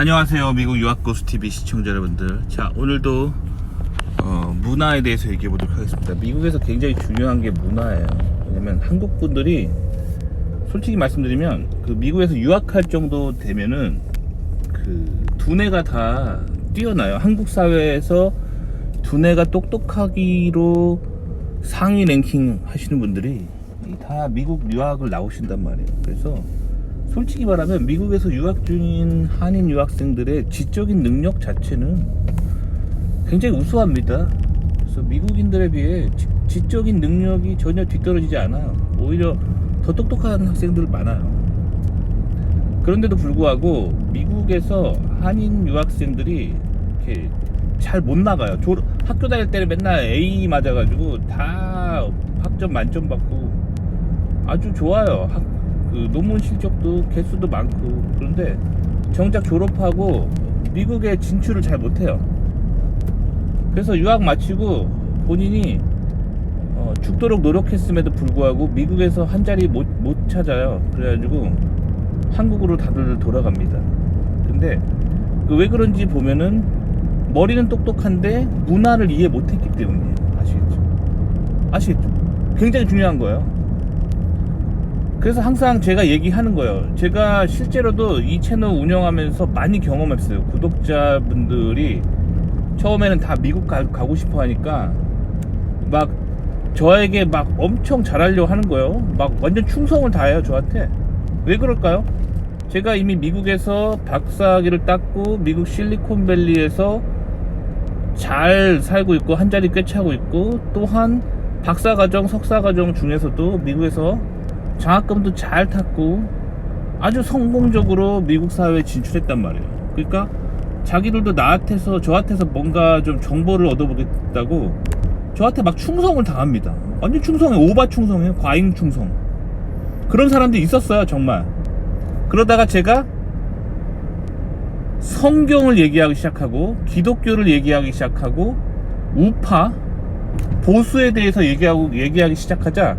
안녕하세요. 미국 유학고수 TV 시청자 여러분들. 자 오늘도 어, 문화에 대해서 얘기해 보도록 하겠습니다. 미국에서 굉장히 중요한 게 문화예요. 왜냐면 한국 분들이 솔직히 말씀드리면 그 미국에서 유학할 정도 되면은 그 두뇌가 다 뛰어나요. 한국 사회에서 두뇌가 똑똑하기로 상위 랭킹 하시는 분들이 다 미국 유학을 나오신단 말이에요. 그래서 솔직히 말하면 미국에서 유학 중인 한인 유학생들의 지적인 능력 자체는 굉장히 우수합니다. 그래서 미국인들에 비해 지, 적인 능력이 전혀 뒤떨어지지 않아요. 오히려 더 똑똑한 학생들 많아요. 그런데도 불구하고 미국에서 한인 유학생들이 이렇게 잘 못 나가요. 졸- 학교 다닐 때는 맨날 A 맞아가지고 다 학점 만점 받고 아주 좋아요. 학- 그 논문 실적도 개수도 많고 그런데 정작 졸업하고 미국에 진출을 잘 못해요. 그래서 유학 마치고 본인이 어, 죽도록 노력했음에도 불구하고 미국에서 한 자리 못, 못 찾아요. 그래가지고 한국으로 다들 돌아갑니다. 근데 그 왜 그런지 보면은 머리는 똑똑한데 문화를 이해 못했기 때문이에요. 아시겠죠? 아시겠죠? 굉장히 중요한 거예요. 그래서 항상 제가 얘기하는 거예요. 제가 실제로도 이 채널 운영하면서 많이 경험했어요. 구독자분들이 처음에는 다 미국 가, 고 싶어 하니까 막 저에게 막 엄청 잘하려고 하는 거예요. 막 완전 충성을 다해요, 저한테. 왜 그럴까요? 제가 이미 미국에서 박사학위를 땄고 미국 실리콘밸리에서 잘 살고 있고 한 자리 꿰차고 있고 또한 박사과정, 석사과정 중에서도 미국에서 장학금도 잘 탔고 아주 성공적으로 미국 사회에 진출했단 말이에요. 그러니까 자기들도 나한테서 저한테서 뭔가 좀 정보를 얻어보겠다고 저한테 막 충성을 당합니다. 완전 충성해, 오바 충성해요, 과잉 충성. 그런 사람들이 있었어요, 정말. 그러다가 제가 성경을 얘기하기 시작하고 기독교를 얘기하기 시작하고 우파 보수에 대해서 얘기하고 얘기하기 시작하자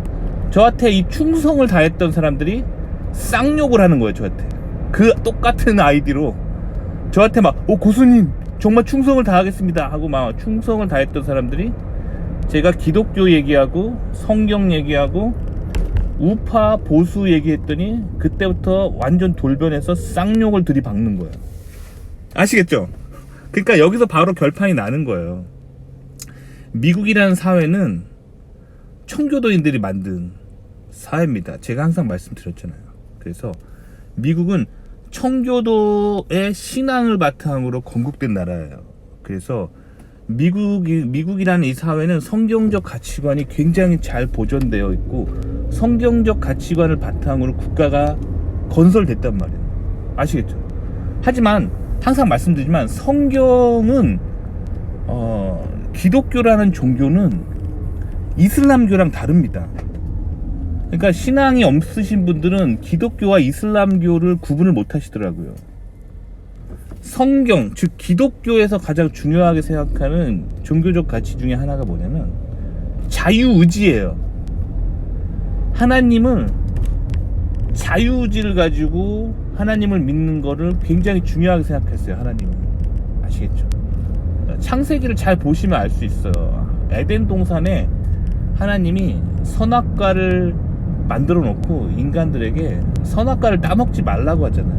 저한테 이 충성을 다했던 사람들이 쌍욕을 하는 거예요 저한테. 그 똑같은 아이디로 저한테 막 오 고수님 정말 충성을 다하겠습니다. 하고 막 충성을 다했던 사람들이 제가 기독교 얘기하고 성경 얘기하고 우파 보수 얘기했더니 그때부터 완전 돌변해서 쌍욕을 들이박는 거예요. 아시겠죠? 그러니까 여기서 바로 결판이 나는 거예요. 미국이라는 사회는 청교도인들이 만든 사회입니다. 제가 항상 말씀드렸잖아요. 그래서 미국은 청교도의 신앙을 바탕으로 건국된 나라예요. 그래서 미국이 미국이라는 이 사회는 성경적 가치관이 굉장히 잘 보존되어 있고 성경적 가치관을 바탕으로 국가가 건설됐단 말이에요. 아시겠죠? 하지만 항상 말씀드리지만 성경은 어, 기독교라는 종교는 이슬람교랑 다릅니다. 그러니까 신앙이 없으신 분들은 기독교와 이슬람교를 구분을 못 하시더라고요. 성경, 즉 기독교에서 가장 중요하게 생각하는 종교적 가치 중에 하나가 뭐냐면 자유의지예요. 하나님은 자유의지를 가지고 하나님을 믿는 거를 굉장히 중요하게 생각했어요. 하나님은 아시겠죠? 창세기를 잘 보시면 알 수 있어요. 에덴 동산에 하나님이 선악과를 만들어 놓고 인간들에게 선악과를 따먹지 말라고 하잖아요.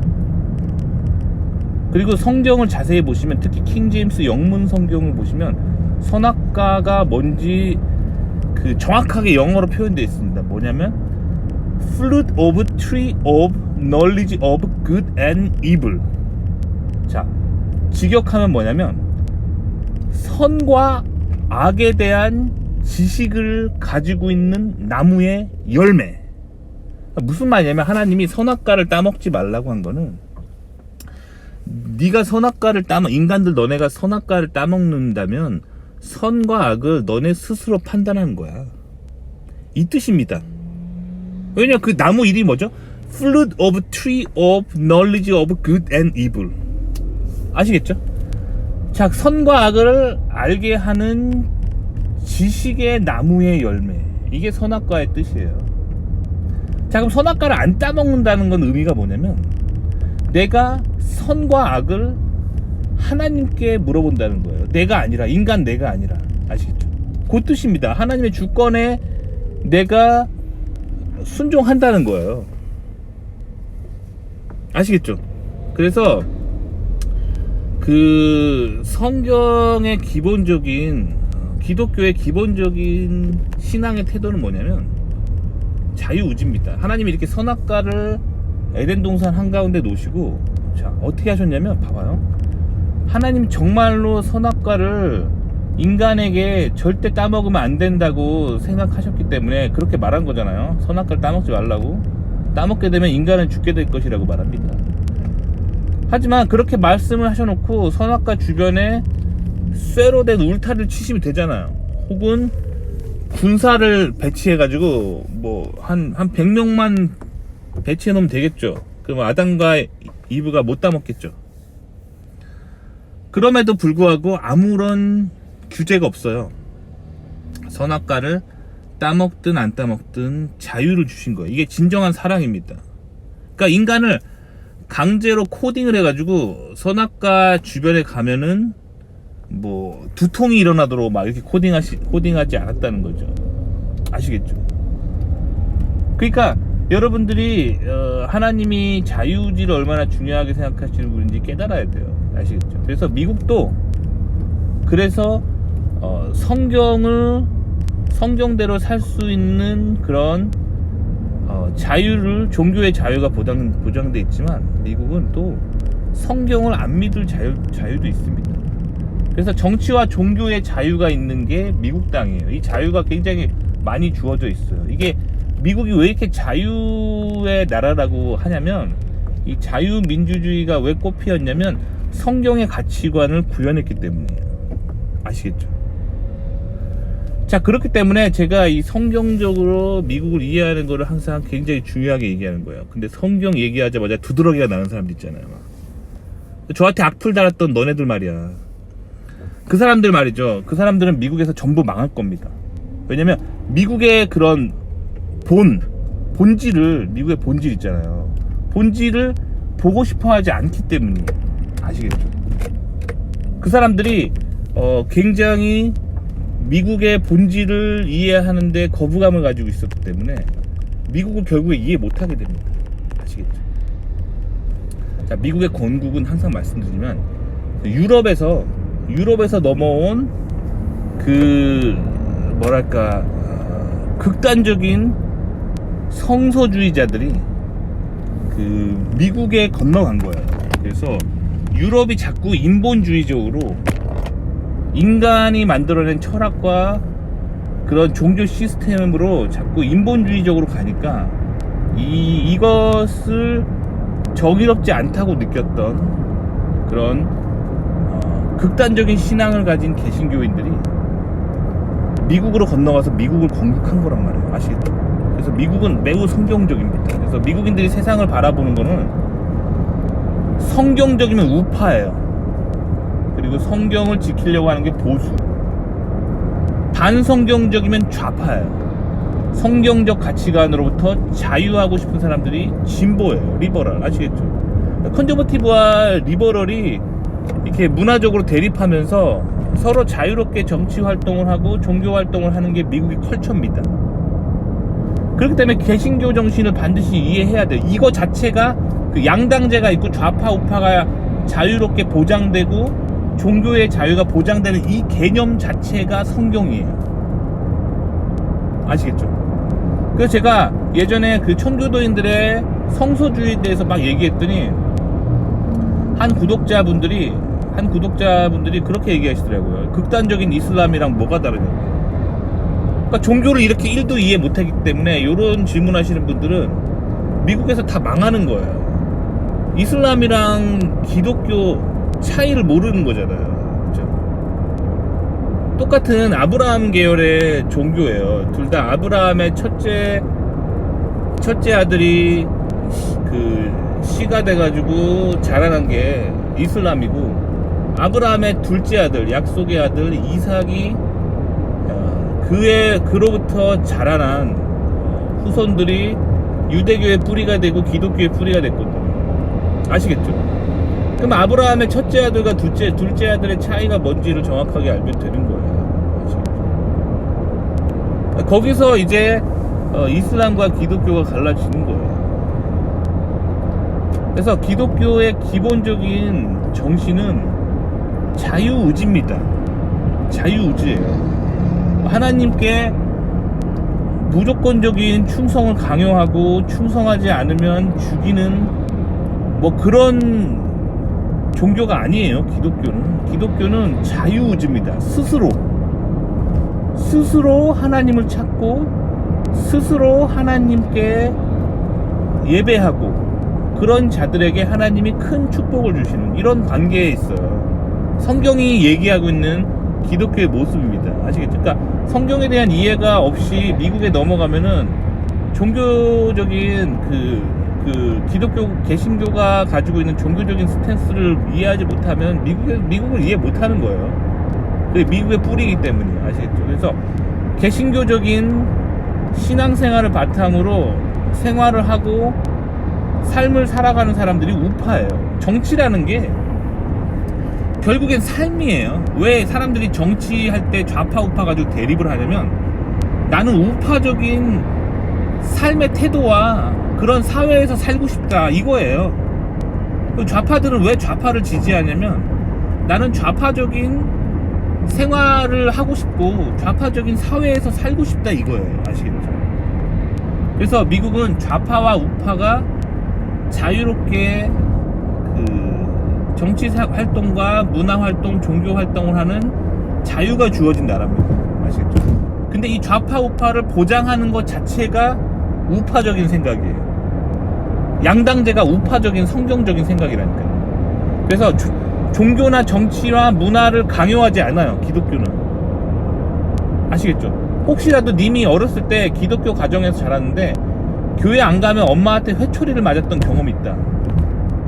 그리고 성경을 자세히 보시면 특히 킹제임스 영문 성경을 보시면 선악과가 뭔지 그 정확하게 영어로 표현되어 있습니다. 뭐냐면 fruit of tree of knowledge of good and evil. 자, 직역하면 뭐냐면 선과 악에 대한 지식을 가지고 있는 나무의 열매. 무슨 말이냐면 하나님이 선악과를 따먹지 말라고 한 거는 네가 선악과를 따먹 인간들 너네가 선악과를 따먹는다면 선과 악을 너네 스스로 판단하는 거야. 이 뜻입니다. 왜냐 그 나무 이름이 뭐죠? Fruit of Tree of Knowledge of Good and Evil. 아시겠죠? 자, 선과 악을 알게 하는 지식의 나무의 열매. 이게 선악과의 뜻이에요. 자, 그럼 선악과를 안 따먹는다는 건 의미가 뭐냐면 내가 선과 악을 하나님께 물어본다는 거예요. 내가 아니라 인간 내가 아니라 아시겠죠? 그 뜻입니다. 하나님의 주권에 내가 순종한다는 거예요. 아시겠죠? 그래서 그 성경의 기본적인 어, 기독교의 기본적인 신앙의 태도는 뭐냐면 자유의지입니다. 하나님이 이렇게 선악과를 에덴 동산 한가운데 놓으시고 자 어떻게 하셨냐면 봐봐요. 하나님 정말로 선악과를 인간에게 절대 따먹으면 안 된다고 생각하셨기 때문에 그렇게 말한 거잖아요. 선악과를 따먹지 말라고. 따먹게 되면 인간은 죽게 될 것이라고 말합니다. 하지만 그렇게 말씀을 하셔놓고 선악과 주변에 쇠로 된 울타리를 치시면 되잖아요. 혹은 군사를 배치해가지고 뭐 한 한 100명만 배치해 놓으면 되겠죠. 그럼 아담과 이브가 못 따먹겠죠. 그럼에도 불구하고 아무런 규제가 없어요. 선악과를 따먹든 안 따먹든 자유를 주신 거예요. 이게 진정한 사랑입니다. 그러니까 인간을 강제로 코딩을 해가지고 선악과 주변에 가면은 뭐 두통이 일어나도록 막 이렇게 코딩하시 코딩하지 않았다는 거죠. 아시겠죠? 그러니까 여러분들이 어, 하나님이 자유지를 얼마나 중요하게 생각하시는 분인지 깨달아야 돼요. 아시겠죠? 그래서 미국도 그래서 어, 성경을 성경대로 살 수 있는 그런 어, 자유를 종교의 자유가 보장 보장돼 있지만 미국은 또 성경을 안 믿을 자유 자유도 있습니다. 그래서 정치와 종교의 자유가 있는 게 미국 땅이에요. 이 자유가 굉장히 많이 주어져 있어요. 이게 미국이 왜 이렇게 자유의 나라라고 하냐면 이 자유민주주의가 왜 꽃피었냐면 성경의 가치관을 구현했기 때문이에요. 아시겠죠? 자 그렇기 때문에 제가 이 성경적으로 미국을 이해하는 거를 항상 굉장히 중요하게 얘기하는 거예요. 근데 성경 얘기하자마자 두드러기가 나는 사람들 있잖아요. 저한테 악플 달았던 너네들 말이야. 그 사람들 말이죠. 그 사람들은 미국에서 전부 망할 겁니다. 왜냐면 미국의 그런 본 본질을 미국의 본질 있잖아요. 본질을 보고 싶어 하지 않기 때문이에요. 아시겠죠? 그 사람들이 어, 굉장히 미국의 본질을 이해하는데 거부감을 가지고 있었기 때문에 미국을 결국에 이해 못하게 됩니다. 아시겠죠? 자, 미국의 건국은 항상 말씀드리면 유럽에서 유럽에서 넘어온 그 뭐랄까 어, 극단적인 성소주의자들이 그 미국에 건너간 거예요. 그래서 유럽이 자꾸 인본주의적으로 인간이 만들어낸 철학과 그런 종교 시스템으로 자꾸 인본주의적으로 가니까 이 이것을 정의롭지 않다고 느꼈던 그런 어, 극단적인 신앙을 가진 개신교인들이 미국으로 건너가서 미국을 건국한 거란 말이에요. 아시겠죠? 그래서 미국은 매우 성경적입니다. 그래서 미국인들이 세상을 바라보는 거는 성경적이면 우파예요. 그리고 성경을 지키려고 하는 게 보수. 반성경적이면 좌파예요. 성경적 가치관으로부터 자유하고 싶은 사람들이 진보예요. 리버럴. 아시겠죠? 컨저버티브와 리버럴이 이렇게 문화적으로 대립하면서 서로 자유롭게 정치 활동을 하고 종교 활동을 하는 게 미국의 컬처입니다. 그렇기 때문에 개신교 정신을 반드시 이해해야 돼요. 이거 자체가 그 양당제가 있고 좌파 우파가 자유롭게 보장되고 종교의 자유가 보장되는 이 개념 자체가 성경이에요. 아시겠죠? 그래서 제가 예전에 그 천교도인들의 성소주의에 대해서 막 얘기했더니 한 구독자분들이 한 구독자분들이 그렇게 얘기하시더라고요. 극단적인 이슬람이랑 뭐가 다르냐고. 그러니까 종교를 이렇게 1도 이해 못하기 때문에 이런 질문하시는 분들은 미국에서 다 망하는 거예요. 이슬람이랑 기독교 차이를 모르는 거잖아요. 그렇죠? 똑같은 아브라함 계열의 종교예요. 둘 다 아브라함의 첫째 첫째 아들이 그 시가 돼가지고 자라난 게 이슬람이고 아브라함의 둘째 아들 약속의 아들 이삭이 어, 그의 그로부터 자라난 어, 후손들이 유대교의 뿌리가 되고 기독교의 뿌리가 됐거든요. 아시겠죠? 그럼 아브라함의 첫째 아들과 둘째, 둘째 아들의 차이가 뭔지를 정확하게 알면 되는 거예요. 아시겠죠? 거기서 이제 어, 이슬람과 기독교가 갈라지는 거예요. 그래서 기독교의 기본적인 정신은 자유의지입니다. 자유의지예요. 하나님께 무조건적인 충성을 강요하고 충성하지 않으면 죽이는 뭐 그런 종교가 아니에요. 기독교는 기독교는 자유의지입니다. 스스로 스스로 하나님을 찾고 스스로 하나님께 예배하고 그런 자들에게 하나님이 큰 축복을 주시는 이런 관계에 있어요. 성경이 얘기하고 있는 기독교의 모습입니다. 아시겠죠? 그러니까 성경에 대한 이해가 없이 미국에 넘어가면은 종교적인 그, 그 기독교 개신교가 가지고 있는 종교적인 스탠스를 이해하지 못하면 미국에, 미국을 이해 못하는 거예요. 그게 미국의 뿌리이기 때문에 아시겠죠? 그래서 개신교적인 신앙생활을 바탕으로 생활을 하고 삶을 살아가는 사람들이 우파예요. 정치라는 게 결국엔 삶이에요. 왜 사람들이 정치할 때 좌파 우파 가지고 대립을 하냐면 나는 우파적인 삶의 태도와 그런 사회에서 살고 싶다 이거예요. 그 좌파들은 왜 좌파를 지지하냐면 나는 좌파적인 생활을 하고 싶고 좌파적인 사회에서 살고 싶다 이거예요. 아시겠죠? 그래서 미국은 좌파와 우파가 자유롭게 그 정치 활동과 문화 활동, 종교 활동을 하는 자유가 주어진 나라입니다. 아시겠죠? 근데 이 좌파 우파를 보장하는 것 자체가 우파적인 생각이에요. 양당제가 우파적인 성경적인 생각이라니까요. 그래서 종교나 정치와 문화를 강요하지 않아요. 기독교는. 아시겠죠? 혹시라도 님이 어렸을 때 기독교 가정에서 자랐는데 교회 안 가면 엄마한테 회초리를 맞았던 경험이 있다.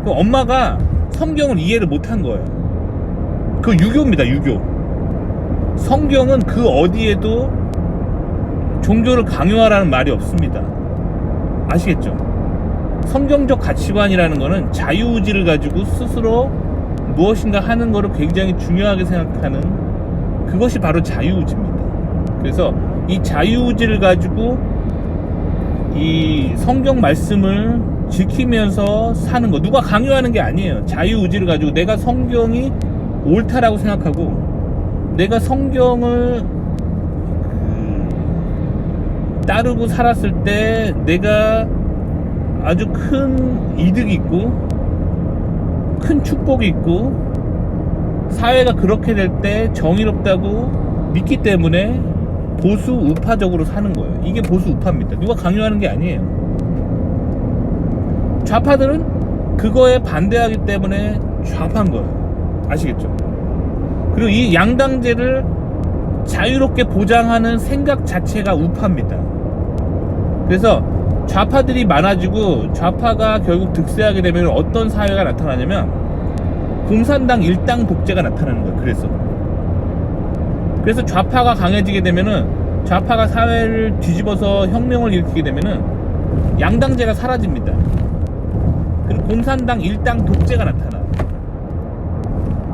그 엄마가 성경을 이해를 못한 거예요. 그 유교입니다, 유교. 성경은 그 어디에도 종교를 강요하라는 말이 없습니다. 아시겠죠? 성경적 가치관이라는 거는 자유의지를 가지고 스스로 무엇인가 하는 것을 굉장히 중요하게 생각하는 그것이 바로 자유의지입니다. 그래서 이 자유의지를 가지고 이 성경 말씀을 지키면서 사는 거 누가 강요하는 게 아니에요. 자유의지를 가지고 내가 성경이 옳다라고 생각하고 내가 성경을 그 따르고 살았을 때 내가 아주 큰 이득이 있고 큰 축복이 있고 사회가 그렇게 될 때 정의롭다고 믿기 때문에 보수 우파적으로 사는 거예요. 이게 보수 우파입니다. 누가 강요하는 게 아니에요. 좌파들은 그거에 반대하기 때문에 좌파인 거예요. 아시겠죠? 그리고 이 양당제를 자유롭게 보장하는 생각 자체가 우파입니다. 그래서 좌파들이 많아지고 좌파가 결국 득세하게 되면 어떤 사회가 나타나냐면 공산당 일당 독재가 나타나는 거예요. 그래서 그래서 좌파가 강해지게 되면은 좌파가 사회를 뒤집어서 혁명을 일으키게 되면은 양당제가 사라집니다. 공산당 일당 독재가 나타나.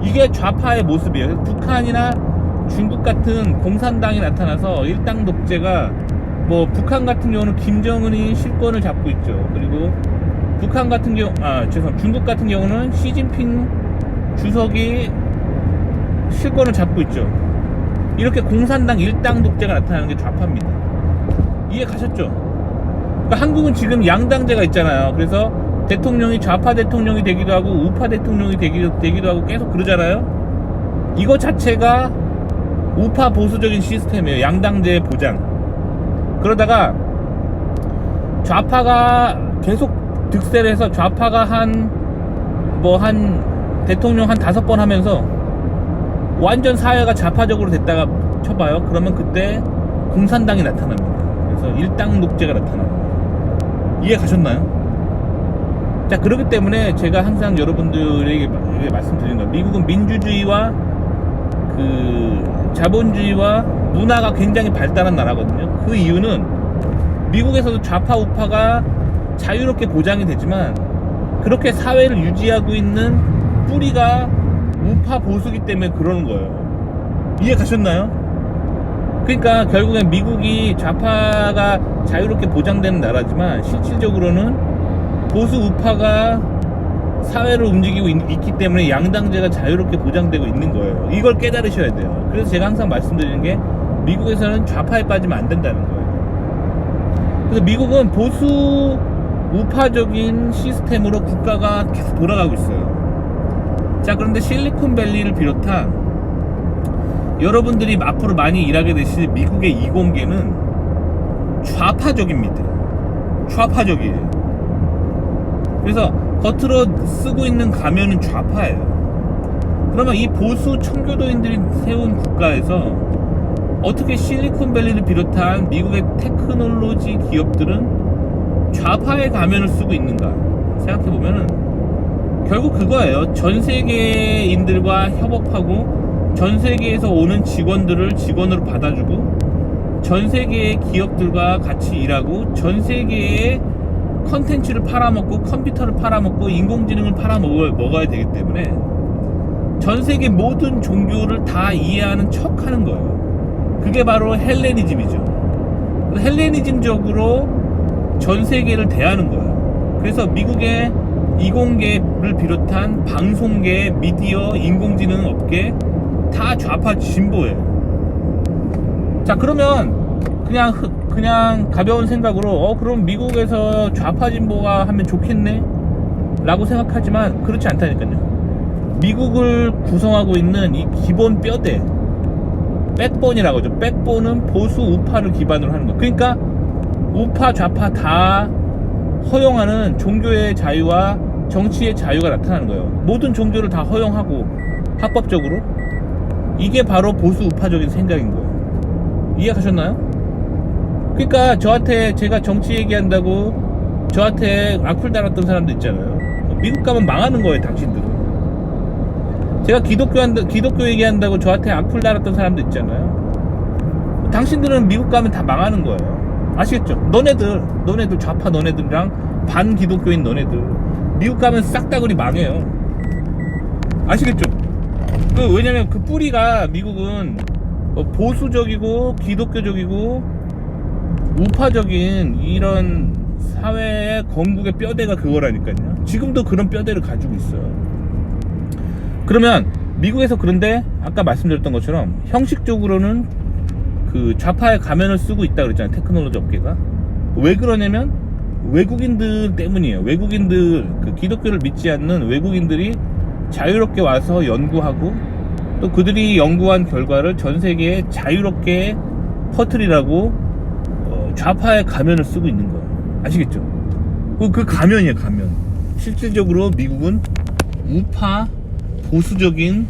이게 좌파의 모습이에요. 북한이나 중국 같은 공산당이 나타나서 일당 독재가 뭐 북한 같은 경우는 김정은이 실권을 잡고 있죠. 그리고 북한 같은 경우 아 죄송 중국 같은 경우는 시진핑 주석이 실권을 잡고 있죠. 이렇게 공산당 일당 독재가 나타나는 게 좌파입니다. 이해 가셨죠? 그러니까 한국은 지금 양당제가 있잖아요. 그래서 대통령이 좌파 대통령이 되기도 하고 우파 대통령이 되기도, 되기도 하고 계속 그러잖아요. 이거 자체가 우파 보수적인 시스템이에요. 양당제 보장. 그러다가 좌파가 계속 득세를 해서 좌파가 한 뭐 한 대통령 한 다섯 번 하면서 완전 사회가 좌파적으로 됐다가 쳐봐요. 그러면 그때 공산당이 나타납니다. 그래서 일당 독재가 나타납니다. 이해 가셨나요? 자, 그렇기 때문에 제가 항상 여러분들에게 말씀드리는 거예요. 미국은 민주주의와 그 자본주의와 문화가 굉장히 발달한 나라거든요. 그 이유는 미국에서도 좌파 우파가 자유롭게 보장이 되지만 그렇게 사회를 유지하고 있는 뿌리가 우파 보수기 때문에 그러는 거예요. 이해 가셨나요? 그러니까 결국엔 미국이 좌파가 자유롭게 보장되는 나라지만 실질적으로는 보수 우파가 사회를 움직이고 있, 기 때문에 양당제가 자유롭게 보장되고 있는 거예요. 이걸 깨달으셔야 돼요. 그래서 제가 항상 말씀드리는 게 미국에서는 좌파에 빠지면 안 된다는 거예요. 그래서 미국은 보수 우파적인 시스템으로 국가가 계속 돌아가고 있어요. 자, 그런데 실리콘밸리를 비롯한 여러분들이 앞으로 많이 일하게 되실 미국의 이공계는 좌파적입니다. 좌파적이에요. 그래서 겉으로 쓰고 있는 가면은 좌파예요. 그러면 이 보수 청교도인들이 세운 국가에서 어떻게 실리콘밸리를 비롯한 미국의 테크놀로지 기업들은 좌파의 가면을 쓰고 있는가 생각해 보면은 결국 그거예요. 전 세계인들과 협업하고 전 세계에서 오는 직원들을 직원으로 받아주고 전 세계의 기업들과 같이 일하고 전 세계의 컨텐츠를 팔아먹고 컴퓨터를 팔아먹고 인공지능을 팔아먹어야 먹어야 되기 때문에 전 세계 모든 종교를 다 이해하는 척 하는 거예요. 그게 바로 헬레니즘이죠. 헬레니즘적으로 전 세계를 대하는 거예요. 그래서 미국의 이공계를 비롯한 방송계, 미디어, 인공지능 업계 다 좌파 진보예요. 자, 그러면 그냥 흑- 그냥 가벼운 생각으로 어 그럼 미국에서 좌파 진보가 하면 좋겠네? 라고 생각하지만 그렇지 않다니까요. 미국을 구성하고 있는 이 기본 뼈대 백본이라고 하죠. 백본은 보수 우파를 기반으로 하는 거. 그러니까 우파 좌파 다 허용하는 종교의 자유와 정치의 자유가 나타나는 거예요. 모든 종교를 다 허용하고 합법적으로. 이게 바로 보수 우파적인 생각인 거예요. 이해가셨나요? 그러니까 저한테 제가 정치 얘기한다고 저한테 악플 달았던 사람도 있잖아요. 미국 가면 망하는 거예요, 당신들은. 제가 기독교 한다, 기독교 얘기한다고 저한테 악플 달았던 사람도 있잖아요. 당신들은 미국 가면 다 망하는 거예요. 아시겠죠? 너네들, 너네들 좌파 너네들이랑 반 기독교인 너네들 미국 가면 싹 다 그리 망해요. 아시겠죠? 그 왜냐면 그 뿌리가 미국은 어, 보수적이고 기독교적이고 우파적인 이런 사회의 건국의 뼈대가 그거라니까요. 지금도 그런 뼈대를 가지고 있어요. 그러면 미국에서 그런데 아까 말씀드렸던 것처럼 형식적으로는 그 좌파의 가면을 쓰고 있다 그랬잖아요. 테크놀로지 업계가. 왜 그러냐면 외국인들 때문이에요. 외국인들 그 기독교를 믿지 않는 외국인들이 자유롭게 와서 연구하고 또 그들이 연구한 결과를 전 세계에 자유롭게 퍼뜨리라고 어, 좌파의 가면을 쓰고 있는 거예요. 아시겠죠? 그, 그 가면이에요, 가면. 실질적으로 미국은 우파 보수적인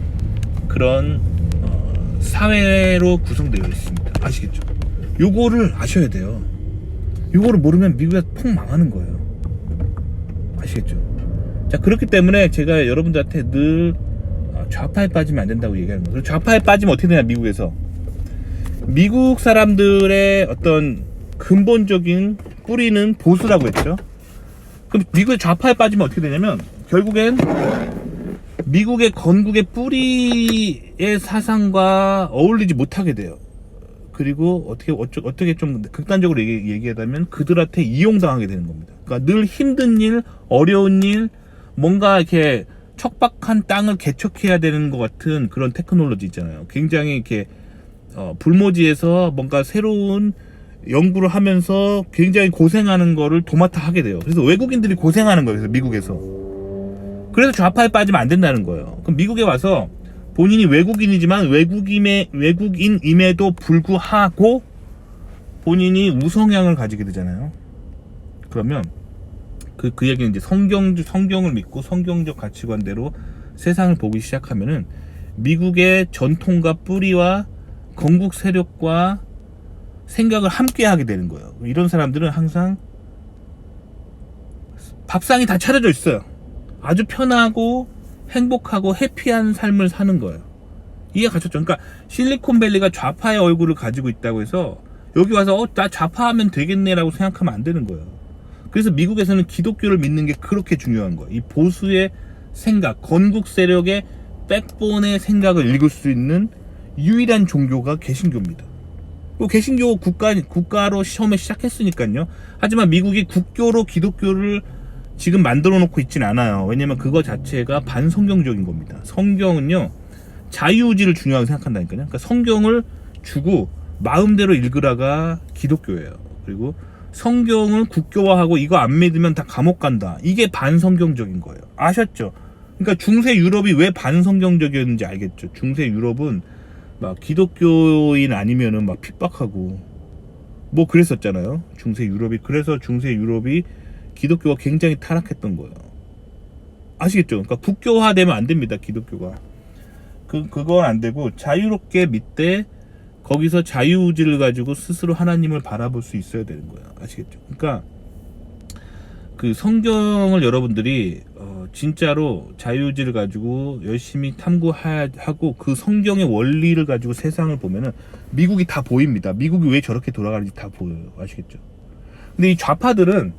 그런 어, 사회로 구성되어 있습니다. 아시겠죠? 요거를 아셔야 돼요. 요거를 모르면 미국에서 폭 망하는 거예요. 아시겠죠? 자, 그렇기 때문에 제가 여러분들한테 늘 어, 좌파에 빠지면 안 된다고 얘기하는 거예요. 좌파에 빠지면 어떻게 되냐, 미국에서. 미국 사람들의 어떤 근본적인 뿌리는 보수라고 했죠. 그럼 미국의 좌파에 빠지면 어떻게 되냐면 결국엔 미국의 건국의 뿌리의 사상과 어울리지 못하게 돼요. 그리고 어떻게 어쩌, 어떻게 좀 극단적으로 얘기, 얘기하자면 그들한테 이용당하게 되는 겁니다. 그러니까 늘 힘든 일, 어려운 일, 뭔가 이렇게 척박한 땅을 개척해야 되는 것 같은 그런 테크놀로지 있잖아요. 굉장히 이렇게 어, 불모지에서 뭔가 새로운 연구를 하면서 굉장히 고생하는 거를 도맡아 하게 돼요. 그래서 외국인들이 고생하는 거예요. 그래서 미국에서. 그래서 좌파에 빠지면 안 된다는 거예요. 그럼 미국에 와서 본인이 외국인이지만 외국인의 외국인임에도 불구하고 본인이 우성향을 가지게 되잖아요. 그러면 그, 그 얘기는 이제 성경, 성경을 믿고 성경적 가치관대로 세상을 보기 시작하면은 미국의 전통과 뿌리와 건국 세력과 생각을 함께 하게 되는 거예요. 이런 사람들은 항상 밥상이 다 차려져 있어요. 아주 편하고 행복하고 해피한 삶을 사는 거예요. 이해 가셨죠? 그러니까 실리콘밸리가 좌파의 얼굴을 가지고 있다고 해서 여기 와서 어, 나 좌파하면 되겠네라고 생각하면 안 되는 거예요. 그래서 미국에서는 기독교를 믿는 게 그렇게 중요한 거예요. 이 보수의 생각, 건국 세력의 백본의 생각을 읽을 수 있는 유일한 종교가 개신교입니다. 그 개신교 국가 국가로 처음에 시작했으니까요. 하지만 미국이 국교로 기독교를 지금 만들어 놓고 있진 않아요. 왜냐면 그거 자체가 반성경적인 겁니다. 성경은요. 자유의지를 중요하게 생각한다니까요. 그러니까 성경을 주고 마음대로 읽으라가 기독교예요. 그리고 성경을 국교화하고 이거 안 믿으면 다 감옥 간다. 이게 반성경적인 거예요. 아셨죠? 그러니까 중세 유럽이 왜 반성경적이었는지 알겠죠? 중세 유럽은 막 기독교인 아니면은 막 핍박하고 뭐 그랬었잖아요. 중세 유럽이 그래서 중세 유럽이 기독교가 굉장히 타락했던 거예요. 아시겠죠? 그러니까 국교화되면 안 됩니다. 기독교가 그 그건 안 되고 자유롭게 믿되 거기서 자유의지를 가지고 스스로 하나님을 바라볼 수 있어야 되는 거예요. 아시겠죠? 그러니까 그 성경을 여러분들이 어, 진짜로 자유의지를 가지고 열심히 탐구하고 그 성경의 원리를 가지고 세상을 보면은 미국이 다 보입니다. 미국이 왜 저렇게 돌아가는지 다 보여요. 아시겠죠? 근데 이 좌파들은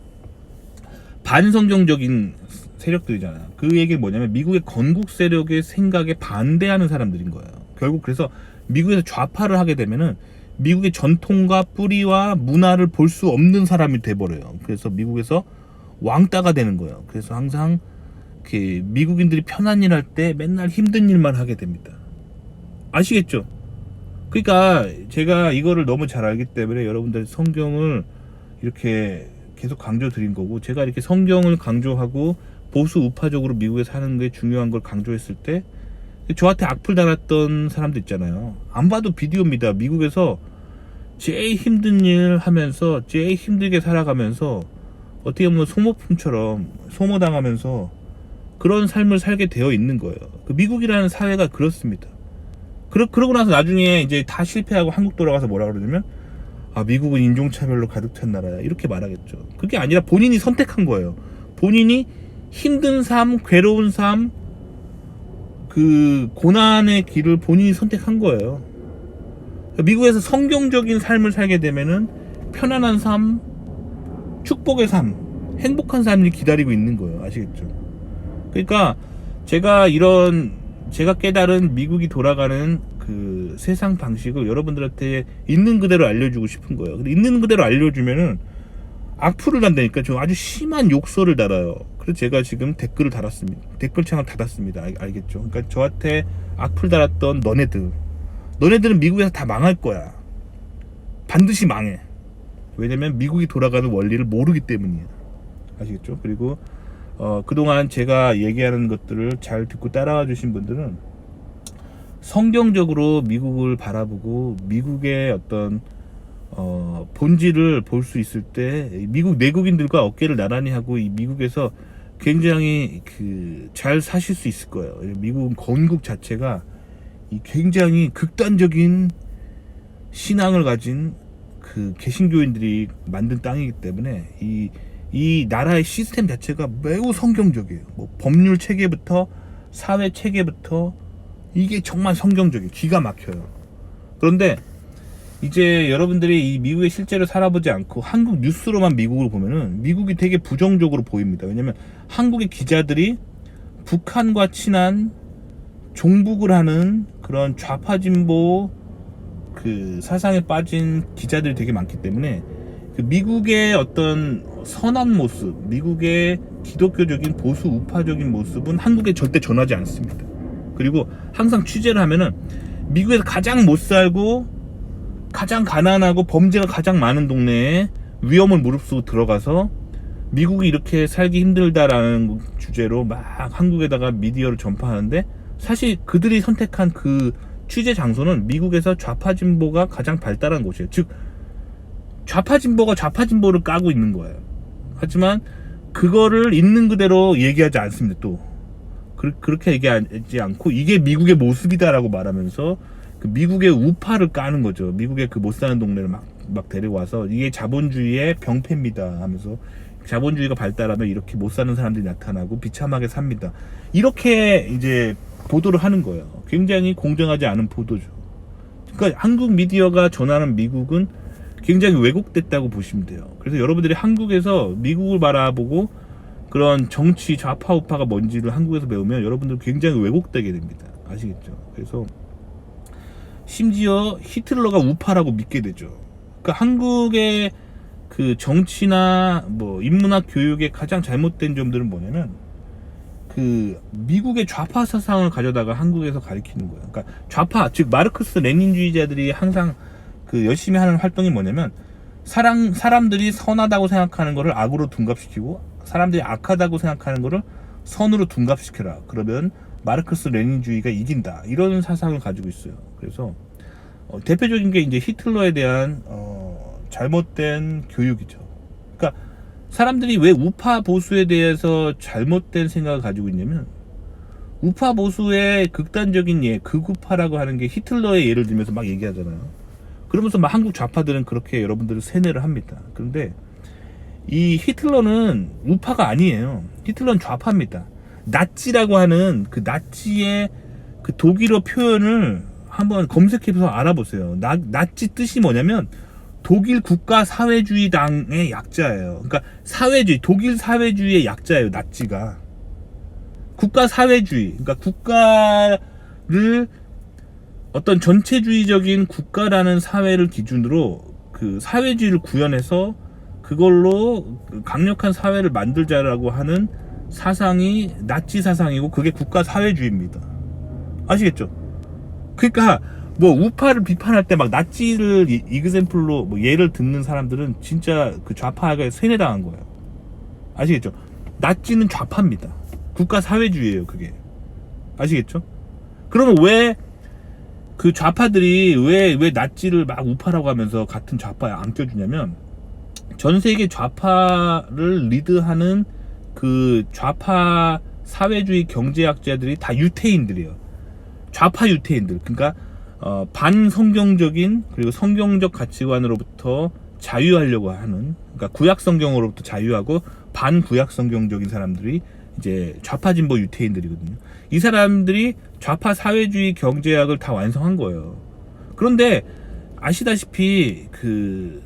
반성경적인 세력들이잖아요. 그 얘기 뭐냐면 미국의 건국 세력의 생각에 반대하는 사람들인 거예요. 결국 그래서 미국에서 좌파를 하게 되면은 미국의 전통과 뿌리와 문화를 볼 수 없는 사람이 돼버려요. 그래서 미국에서 왕따가 되는 거예요. 그래서 항상 그 미국인들이 편한 일 할 때 맨날 힘든 일만 하게 됩니다. 아시겠죠? 그러니까 제가 이거를 너무 잘 알기 때문에 여러분들 성경을 이렇게 계속 강조 드린 거고 제가 이렇게 성경을 강조하고 보수 우파적으로 미국에 사는 게 중요한 걸 강조했을 때 저한테 악플 달았던 사람도 있잖아요. 안 봐도 비디오입니다. 미국에서 제일 힘든 일 하면서 제일 힘들게 살아가면서 어떻게 보면 소모품처럼 소모당하면서 그런 삶을 살게 되어 있는 거예요. 그 미국이라는 사회가 그렇습니다. 그러, 그러고 나서 나중에 이제 다 실패하고 한국 돌아가서 뭐라 그러냐면 아 미국은 인종차별로 가득 찬 나라야 이렇게 말하겠죠. 그게 아니라 본인이 선택한 거예요. 본인이 힘든 삶, 괴로운 삶, 그 고난의 길을 본인이 선택한 거예요. 미국에서 성경적인 삶을 살게 되면은 편안한 삶, 축복의 삶, 행복한 삶이 기다리고 있는 거예요. 아시겠죠? 그러니까 제가 이런 제가 깨달은 미국이 돌아가는 그 세상 방식을 여러분들한테 있는 그대로 알려주고 싶은 거예요. 근데 있는 그대로 알려주면은 악플을 단다니까 좀 아주 심한 욕설을 달아요. 그래서 제가 지금 댓글을 달았습니다. 댓글창을 닫았습니다. 알, 알겠죠? 그러니까 저한테 악플 달았던 너네들, 너네들은 미국에서 다 망할 거야. 반드시 망해. 왜냐면 미국이 돌아가는 원리를 모르기 때문이에요. 아시겠죠? 그리고 어, 그동안 제가 얘기하는 것들을 잘 듣고 따라와 주신 분들은 성경적으로 미국을 바라보고 미국의 어떤 어, 본질을 볼 수 있을 때 미국 내국인들과 어깨를 나란히 하고 이 미국에서 굉장히 그 잘 사실 수 있을 거예요. 미국은 건국 자체가 이 굉장히 극단적인 신앙을 가진 그 개신교인들이 만든 땅이기 때문에 이, 이 나라의 시스템 자체가 매우 성경적이에요. 뭐 법률 체계부터 사회 체계부터 이게 정말 성경적이에요. 기가 막혀요. 그런데 이제 여러분들이 이 미국에 실제로 살아보지 않고 한국 뉴스로만 미국을 보면은 미국이 되게 부정적으로 보입니다. 왜냐면 한국의 기자들이 북한과 친한 종북을 하는 그런 좌파 진보 그 사상에 빠진 기자들이 되게 많기 때문에 그 미국의 어떤 선한 모습, 미국의 기독교적인 보수 우파적인 모습은 한국에 절대 전하지 않습니다. 그리고 항상 취재를 하면은 미국에서 가장 못 살고 가장 가난하고 범죄가 가장 많은 동네에 위험을 무릅쓰고 들어가서 미국이 이렇게 살기 힘들다라는 주제로 막 한국에다가 미디어를 전파하는데 사실 그들이 선택한 그 취재 장소는 미국에서 좌파 진보가 가장 발달한 곳이에요. 즉 좌파 진보가 좌파 진보를 까고 있는 거예요. 하지만 그거를 있는 그대로 얘기하지 않습니다. 또 그, 그렇게 얘기하지 않고 이게 미국의 모습이다라고 말하면서 그 미국의 우파를 까는 거죠. 미국의 그 못 사는 동네를 막, 막 데려와서 이게 자본주의의 병폐입니다 하면서 자본주의가 발달하면 이렇게 못 사는 사람들이 나타나고 비참하게 삽니다. 이렇게 이제 보도를 하는 거예요. 굉장히 공정하지 않은 보도죠. 그러니까 한국 미디어가 전하는 미국은 굉장히 왜곡됐다고 보시면 돼요. 그래서 여러분들이 한국에서 미국을 바라보고 그런 정치 좌파 우파가 뭔지를 한국에서 배우면 여러분들 굉장히 왜곡되게 됩니다. 아시겠죠? 그래서 심지어 히틀러가 우파라고 믿게 되죠. 그러니까 한국의 그 정치나 뭐 인문학 교육의 가장 잘못된 점들은 뭐냐면 그 미국의 좌파 사상을 가져다가 한국에서 가리키는 거예요. 그러니까 좌파 즉 마르크스 레닌주의자들이 항상 그 열심히 하는 활동이 뭐냐면 사람 사람들이 선하다고 생각하는 거를 악으로 둔갑시키고 사람들이 악하다고 생각하는 거를 선으로 둔갑시켜라. 그러면 마르크스 레닌주의가 이긴다. 이런 사상을 가지고 있어요. 그래서 어, 대표적인 게 이제 히틀러에 대한 어, 잘못된 교육이죠. 그러니까 사람들이 왜 우파 보수에 대해서 잘못된 생각을 가지고 있냐면 우파 보수의 극단적인 예, 극우파라고 하는 게 히틀러의 예를 들면서 막 얘기하잖아요. 그러면서 막 한국 좌파들은 그렇게 여러분들을 세뇌를 합니다. 그런데 이 히틀러는 우파가 아니에요. 히틀러는 좌파입니다. 나치라고 하는 그 나치의 그 독일어 표현을 한번 검색해서 알아보세요. 나, 나치 뜻이 뭐냐면 독일 국가 사회주의 당의 약자예요. 그러니까 사회주의, 독일 사회주의의 약자예요. 나치가. 국가 사회주의. 그러니까 국가를 어떤 전체주의적인 국가라는 사회를 기준으로 그 사회주의를 구현해서 그걸로 그 강력한 사회를 만들자라고 하는 사상이 나치 사상이고 그게 국가 사회주의입니다. 아시겠죠? 그러니까 뭐 우파를 비판할 때 막 나치를 이- 이그샘플로 뭐 예를 듣는 사람들은 진짜 그 좌파가 세뇌당한 거예요. 아시겠죠? 나치는 좌파입니다. 국가 사회주의예요, 그게. 아시겠죠? 그러면 왜 그 좌파들이 왜, 왜 나치를 막 우파라고 하면서 같은 좌파에 안 껴주냐면 전 세계 좌파를 리드하는 그 좌파 사회주의 경제학자들이 다 유태인들이에요. 좌파 유태인들. 그러니까 어, 반성경적인 그리고 성경적 가치관으로부터 자유하려고 하는 그러니까 구약 성경으로부터 자유하고 반구약 성경적인 사람들이 이제 좌파 진보 유태인들이거든요. 이 사람들이 좌파 사회주의 경제학을 다 완성한 거예요. 그런데 아시다시피 그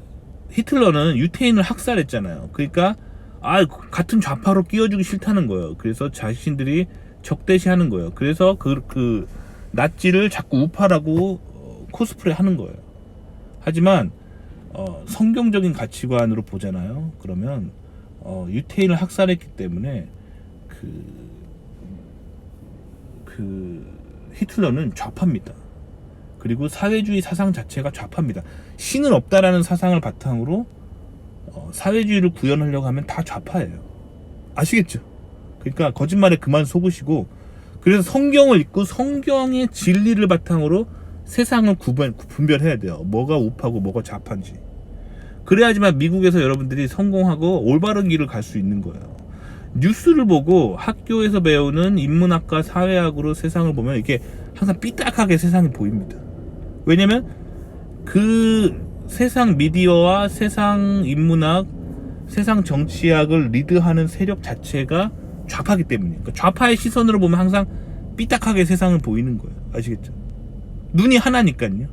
히틀러는 유태인을 학살했잖아요. 그러니까 아 같은 좌파로 끼워주기 싫다는 거예요. 그래서 자신들이 적대시하는 거예요. 그래서 그, 그 나치를 자꾸 우파라고 어, 코스프레 하는 거예요. 하지만 어, 성경적인 가치관으로 보잖아요. 그러면 어, 유태인을 학살했기 때문에 그, 그 히틀러는 좌파입니다. 그리고 사회주의 사상 자체가 좌파입니다. 신은 없다라는 사상을 바탕으로 어, 사회주의를 구현하려고 하면 다 좌파예요. 아시겠죠? 그러니까 거짓말에 그만 속으시고 그래서 성경을 읽고 성경의 진리를 바탕으로 세상을 구분, 분별해야 돼요. 뭐가 우파고 뭐가 좌파인지. 그래야지만 미국에서 여러분들이 성공하고 올바른 길을 갈 수 있는 거예요. 뉴스를 보고 학교에서 배우는 인문학과 사회학으로 세상을 보면 이게 항상 삐딱하게 세상이 보입니다. 왜냐면 그 세상 미디어와 세상 인문학, 세상 정치학을 리드하는 세력 자체가 좌파기 때문이에요. 그러니까 좌파의 시선으로 보면 항상 삐딱하게 세상을 보이는 거예요. 아시겠죠? 눈이 하나니까요.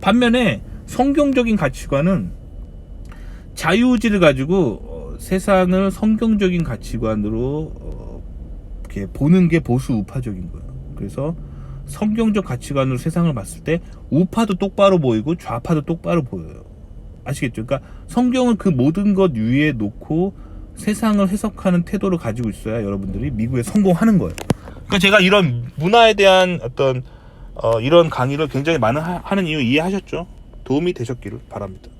반면에 성경적인 가치관은 자유의지를 가지고 어, 세상을 성경적인 가치관으로 어, 이렇게 보는 게 보수 우파적인 거예요. 그래서 성경적 가치관으로 세상을 봤을 때 우파도 똑바로 보이고 좌파도 똑바로 보여요. 아시겠죠? 그러니까 성경을 그 모든 것 위에 놓고 세상을 해석하는 태도를 가지고 있어야 여러분들이 미국에 성공하는 거예요. 그러니까 제가 이런 문화에 대한 어떤 어, 이런 강의를 굉장히 많은 하, 하는 이유 이해하셨죠? 도움이 되셨기를 바랍니다.